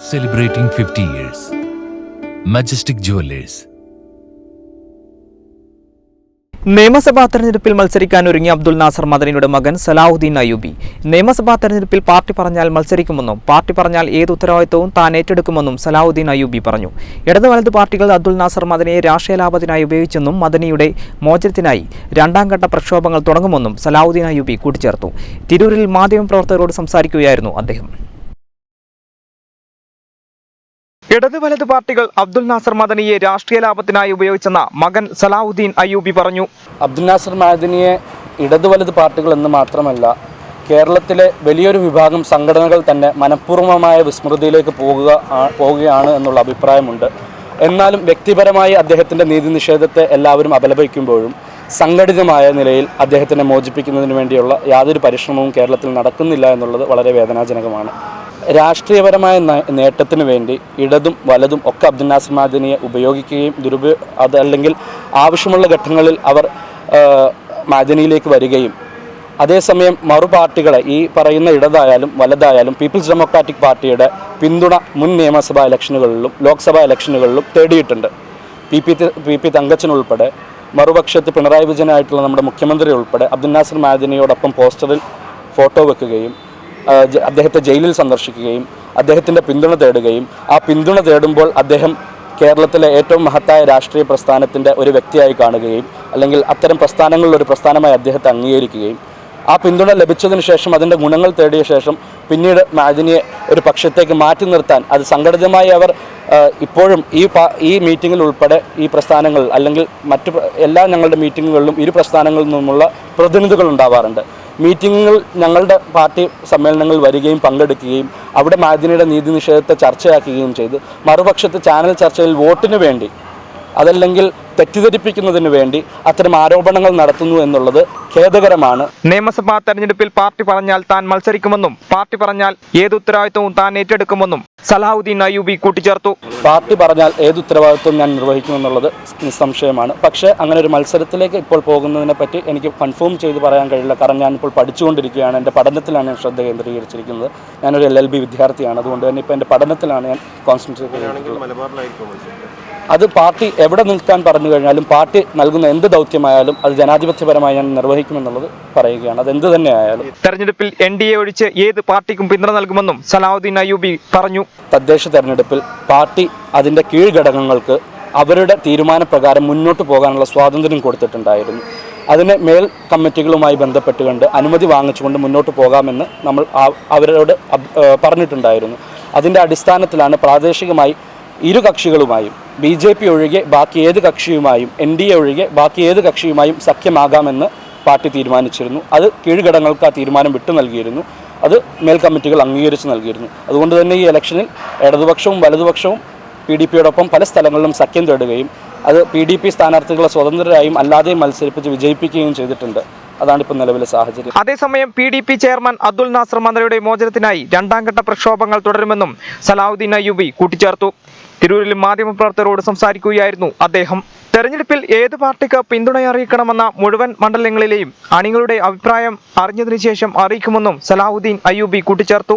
celebrating 50 years. Majestic Jewelers. നിയമസഭാ തെരഞ്ഞെടുപ്പിൽ മത്സരിക്കാൻ ഒരുങ്ങിയ അബ്ദുൽ നാസർ മദനിയുടെ മകൻ സലാഹുദ്ദീൻ അയ്യൂബി നിയമസഭാ തെരഞ്ഞെടുപ്പിൽ പാർട്ടി പറഞ്ഞാൽ മത്സരിക്കുമെന്നും പാർട്ടി പറഞ്ഞാൽ ഏത് ഉത്തരവാദിത്തവും താൻ ഏറ്റെടുക്കുമെന്നും സലാഹുദ്ദീൻ അയ്യൂബി പറഞ്ഞു ഇടതു വലത് പാർട്ടികൾ അബ്ദുൽ നാസർ മദനിയെ രാഷ്ട്രീയ ലാഭത്തിനായി ഉപയോഗിച്ചെന്നും മദനിയുടെ മോചനത്തിനായി രണ്ടാം ഘട്ട പ്രക്ഷോഭങ്ങൾ തുടങ്ങുമെന്നും സലാഹുദ്ദീൻ അയ്യൂബി കൂട്ടിച്ചേർത്തു തിരൂരിൽ മാധ്യമപ്രവർത്തകരോട് സംസാരിക്കുകയായിരുന്നു അദ്ദേഹം ഇടത് വലത് പാർട്ടികൾ അബ്ദുൽ നാസർ മദനിയെ രാഷ്ട്രീയ ലാഭത്തിനായി ഉപയോഗിച്ചെന്ന മകൻ സലാഹുദ്ദീൻ അയ്യൂബി പറഞ്ഞു. അബ്ദുൽ നാസർ മദനിയെ ഇടതു വലത് പാർട്ടികൾ എന്ന് മാത്രമല്ല കേരളത്തിലെ വലിയൊരു വിഭാഗം സംഘടനകൾ തന്നെ മനഃപൂർവമായ വിസ്മൃതിയിലേക്ക് പോകുക പോവുകയാണ് എന്നുള്ള അഭിപ്രായമുണ്ട്. എന്നാലും വ്യക്തിപരമായി അദ്ദേഹത്തിന്റെ നീതി നിഷേധത്തെ എല്ലാവരും അപലപിക്കുമ്പോഴും സംഘടിതമായ നിലയിൽ അദ്ദേഹത്തിനെ മോചിപ്പിക്കുന്നതിന് വേണ്ടിയുള്ള യാതൊരു പരിശ്രമവും കേരളത്തിൽ നടക്കുന്നില്ല എന്നുള്ളത് വളരെ വേദനാജനകമാണ്. രാഷ്ട്രീയപരമായ നേട്ടത്തിന് വേണ്ടി ഇടതും വലതും ഒക്കെ അബ്ദുൽ നാസർ മാദിനിയെ ഉപയോഗിക്കുകയും ദുരുപയോ അതല്ലെങ്കിൽ ആവശ്യമുള്ള ഘട്ടങ്ങളിൽ അവർ മാദിനിയിലേക്ക് വരികയും അതേസമയം മറു പാർട്ടികളെ ഈ പറയുന്ന ഇടതായാലും വലതായാലും പീപ്പിൾസ് ഡെമോക്രാറ്റിക് പാർട്ടിയുടെ പിന്തുണ മുൻ നിയമസഭാ ഇലക്ഷനുകളിലും ലോക്സഭാ ഇലക്ഷനുകളിലും തേടിയിട്ടുണ്ട്. P P P P Thankachan ഉൾപ്പെടെ മറുപക്ഷത്ത് പിണറായി വിജയനായിട്ടുള്ള നമ്മുടെ മുഖ്യമന്ത്രി ഉൾപ്പെടെ അബ്ദുൽ നാസർ മാദിനിയോടൊപ്പം പോസ്റ്ററിൽ ഫോട്ടോ വെക്കുകയും അദ്ദേഹത്തെ ജയിലിൽ സന്ദർശിക്കുകയും അദ്ദേഹത്തിന്റെ പിന്തുണ തേടുകയും ആ പിന്തുണ തേടുമ്പോൾ അദ്ദേഹം കേരളത്തിലെ ഏറ്റവും മഹത്തായ രാഷ്ട്രീയ പ്രസ്ഥാനത്തിന്റെ ഒരു വ്യക്തിയായി കാണുകയും അല്ലെങ്കിൽ അത്തരം പ്രസ്ഥാനങ്ങളിൽ ഒരു പ്രസ്ഥാനമായി അദ്ദേഹത്തെ അംഗീകരിക്കുകയും ആ പിന്തുണ ലഭിച്ചതിന് ശേഷം അതിന്റെ ഗുണങ്ങൾ തേടിയ ശേഷം പിന്നീട് മാദിനിയെ ഒരു പക്ഷത്തേക്ക് മാറ്റി നിർത്താൻ അത് സംഘടിതമായി അവർ ഇപ്പോഴും ഈ ഈ മീറ്റിങ്ങിൽ ഉൾപ്പെടെ ഈ പ്രസ്ഥാനങ്ങൾ അല്ലെങ്കിൽ മറ്റ് എല്ലാ ഞങ്ങളുടെ മീറ്റിങ്ങുകളിലും ഇരു പ്രസ്ഥാനങ്ങളിൽ നിന്നുമുള്ള പ്രതിനിധികൾ ഉണ്ടാവാറുണ്ട്. മീറ്റിങ്ങുകൾ ഞങ്ങളുടെ പാർട്ടി സമ്മേളനങ്ങളിൽ വരികയും പങ്കെടുക്കുകയും അവിടെ മാധ്യനയുടെ നീതി നിഷേധത്തെ ചർച്ചയാക്കുകയും ചെയ്ത് മറുപക്ഷത്ത് ചാനൽ ചർച്ചയിൽ വോട്ടിന് വേണ്ടി അതല്ലെങ്കിൽ തെറ്റിദ്ധരിപ്പിക്കുന്നതിന് വേണ്ടി അത്തരം ആരോപണങ്ങൾ നടത്തുന്നു എന്നുള്ളത് ഖേദകരമാണ്. നിയമസഭാ തെരഞ്ഞെടുപ്പിൽ പാർട്ടി പറഞ്ഞാൽ താൻ മത്സരിക്കുമെന്നും പാർട്ടി പറഞ്ഞാൽ ഏത് ഉത്തരവാദിത്വവും താൻ ഏറ്റെടുക്കുമെന്നും സലാഹുദ്ദീൻ അയ്യൂബി കൂട്ടിച്ചേർത്തു. പാർട്ടി പറഞ്ഞാൽ ഏത് ഉത്തരവാദിത്വം ഞാൻ നിർവഹിക്കുമെന്നുള്ളത് നിസ്സംശയമാണ്. പക്ഷേ അങ്ങനെ ഒരു മത്സരത്തിലേക്ക് ഇപ്പോൾ പോകുന്നതിനെ പറ്റി എനിക്ക് കൺഫേം ചെയ്ത് പറയാൻ കഴിയില്ല. കാരണം ഞാനിപ്പോൾ പഠിച്ചുകൊണ്ടിരിക്കുകയാണ്. എന്റെ പഠനത്തിലാണ് ഞാൻ ശ്രദ്ധ കേന്ദ്രീകരിച്ചിരിക്കുന്നത്. ഞാനൊരു എൽ എൽ ബി വിദ്യാർത്ഥിയാണ്. അതുകൊണ്ട് തന്നെ ഇപ്പോൾ എന്റെ പഠനത്തിലാണ് ഞാൻ കോൺസെൻട്രേറ്റ് ചെയ്യുന്നത് അത് പാർട്ടി എവിടെ നിൽക്കാൻ പറഞ്ഞു കഴിഞ്ഞാലും പാർട്ടി നൽകുന്ന എന്ത് ദൗത്യമായാലും അത് ജനാധിപത്യപരമായി ഞാൻ നിർവഹിക്കുമെന്നുള്ളത് പറയുകയാണ്. അത് എന്ത് തന്നെ ആയാലും തെരഞ്ഞെടുപ്പിൽ എൻ ഡി എ ഒഴിച്ച് ഏത് പാർട്ടിക്കും പിന്തുണ നൽകുമെന്നും സലാഹുദ്ദീൻ അയ്യൂബി പറഞ്ഞു. തദ്ദേശ തെരഞ്ഞെടുപ്പിൽ പാർട്ടി അതിന്റെ കീഴ്ഘടകങ്ങൾക്ക് അവരുടെ തീരുമാനപ്രകാരം മുന്നോട്ട് പോകാനുള്ള സ്വാതന്ത്ര്യം കൊടുത്തിട്ടുണ്ടായിരുന്നു. അതിനെ മേൽ കമ്മിറ്റികളുമായി ബന്ധപ്പെട്ടുകൊണ്ട് അനുമതി വാങ്ങിച്ചുകൊണ്ട് മുന്നോട്ട് പോകാമെന്ന് നമ്മൾ അവരോട് പറഞ്ഞിട്ടുണ്ടായിരുന്നു. അതിന്റെ അടിസ്ഥാനത്തിലാണ് പ്രാദേശികമായി ഇരു കക്ഷികളുമായും ബി ജെ പി ഒഴികെ ബാക്കി ഏത് കക്ഷിയുമായും എൻ ഡി എ ഒഴികെ ബാക്കി ഏത് കക്ഷിയുമായും സഖ്യമാകാമെന്ന് പാർട്ടി തീരുമാനിച്ചിരുന്നു. അത് കീഴ്ഘടകങ്ങൾക്ക് ആ തീരുമാനം വിട്ടു നൽകിയിരുന്നു. അത് മേൽ കമ്മിറ്റികൾ അംഗീകരിച്ച് നൽകിയിരുന്നു. അതുകൊണ്ട് തന്നെ ഈ ഇലക്ഷനിൽ ഇടതുപക്ഷവും വലതുപക്ഷവും പി ഡി പിയോടൊപ്പം പല സ്ഥലങ്ങളിലും സഖ്യം തേടുകയും അത് പി ഡി പി സ്ഥാനാർത്ഥികളെ സ്വതന്ത്രരായും അല്ലാതെയും മത്സരിപ്പിച്ച് വിജയിപ്പിക്കുകയും ചെയ്തിട്ടുണ്ട്. അതാണ് ഇപ്പോൾ നിലവിലെ സാഹചര്യം. അതേസമയം P D P chairman Abdul Nasser മന്ത്രിയുടെ മോചനത്തിനായി രണ്ടാംഘട്ട പ്രക്ഷോഭങ്ങൾ തുടരുമെന്നും സലാഹുദ്ദീൻ അയ്യൂബി കൂട്ടിച്ചേർത്തു. തിരൂരിൽ മാധ്യമപ്രവർത്തകരോട് സംസാരിക്കുകയായിരുന്നു അദ്ദേഹം. തെരഞ്ഞെടുപ്പിൽ ഏത് പാർട്ടിക്ക് പിന്തുണ അറിയിക്കണമെന്ന മുഴുവൻ മണ്ഡലങ്ങളിലെയും അണികളുടെ അഭിപ്രായം അറിഞ്ഞതിനു ശേഷം അറിയിക്കുമെന്നും സലാഹുദ്ദീൻ അയ്യൂബി കൂട്ടിച്ചേർത്തു.